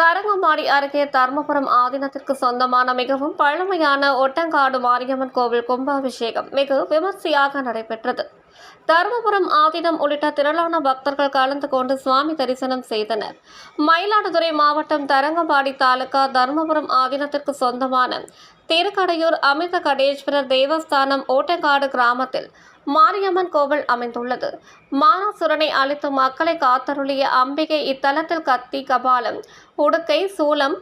தரங்கம்பாடி அருகே தர்மபுரம் ஆதீனத்திற்கு சொந்தமான மிகவும் பழமையான ஒட்டங்காடு மாரியம்மன் கோவில் கும்பாபிஷேகம் மிக விமர்சையாக நடைபெற்றது. தருமபுரம் ஆதீனம் உள்ளிட்ட திரளான பக்தர்கள் கலந்து கொண்டு சுவாமி தரிசனம் செய்தனர். மயிலாடுதுறை மாவட்டம் தரங்கம்பாடி தாலுகா தர்மபுரம் ஆதீனத்திற்கு சொந்தமான திருக்கடையூர் அமிர்த கடேஸ்வரர் தேவஸ்தானம் ஓட்டங்காடு கிராமத்தில் மாரியம்மன் கோவில் அமைந்துள்ளது. மானாசுரனை அழித்து மக்களை காத்தருளிய அம்பிகை இத்தலத்தில் கத்தி கபாலம் உடுக்கை சூலம்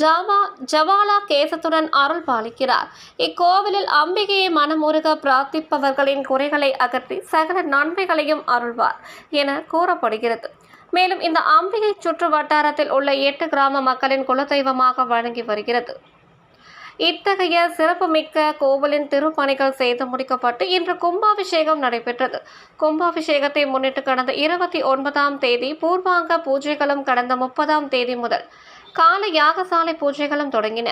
ஜவா ஜவாலா கேசத்துடன் அருள் பாலிக்கிறார். இக்கோவிலில் அம்பிகையை மனமுருக பிரார்த்திப்பவர்களின் குறைகளை அகற்றி சகல நன்மைகளையும் அருள்வார் என கூறப்படுகிறது. மேலும் இந்த அம்பிகை சுற்று வட்டாரத்தில் உள்ள எட்டு கிராம மக்களின் குலதெய்வமாக வழங்கி வருகிறது. இத்தகைய சிறப்புமிக்க கோவிலின் திருப்பணிகள் செய்து முடிக்கப்பட்டு இன்று கும்பாபிஷேகம் நடைபெற்றது. கும்பாபிஷேகத்தை முன்னிட்டு கடந்த இருபத்தி ஒன்பதாம் தேதி பூர்வாங்க பூஜைகளும் கடந்த முப்பதாம் தேதி முதல் காலை யாகசாலை பூஜைகளும் தொடங்கின.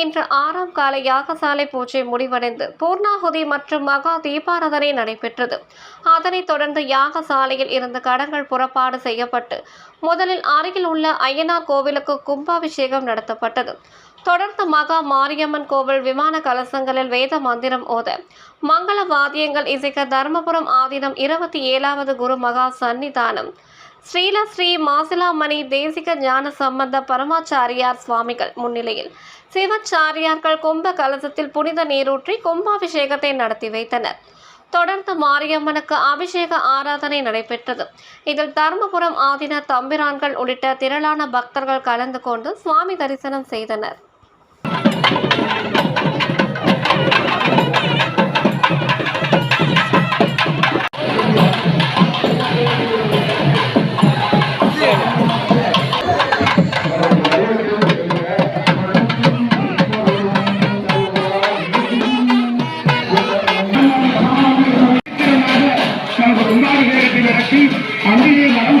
இன்று ஆறாம் கால யாகசாலை பூஜை முடிவடைந்து பூர்ணாகுதி மற்றும் மகா தீபாராதனை நடைபெற்றது. அதனைத் தொடர்ந்து யாகசாலையில் இருந்து கடங்கள் புறப்பாடு செய்யப்பட்டு முதலில் அருகில் உள்ள ஐயனார் கோவிலுக்கு கும்பாபிஷேகம் நடத்தப்பட்டது. தொடர்ந்து மகா மாரியம்மன் கோவில் விமான கலசங்களில் வேத மந்திரம் ஓத மங்கள வாத்தியங்கள் இசைக்க தர்மபுரம் ஆதீனம் இருபத்தி ஏழாவது குரு மகா சன்னிதானம் ஸ்ரீலஸ்ரீ மாசிலாமணி தேசிக ஞான சம்பந்த பரமாச்சாரியார் சுவாமிகள் முன்னிலையில். சிவச்சாரியார்கள் கும்ப கலசத்தில் புனித நீரூற்றி கும்பாபிஷேகத்தை நடத்தி வைத்தனர். தொடர்ந்து மாரியம்மனுக்கு அபிஷேக ஆராதனை நடைபெற்றது. இதில் தருமபுரம் ஆதீன தம்பிரான்கள் உள்ளிட்ட திரளான பக்தர்கள் கலந்து கொண்டு சுவாமி தரிசனம் செய்தனர். அன்றைய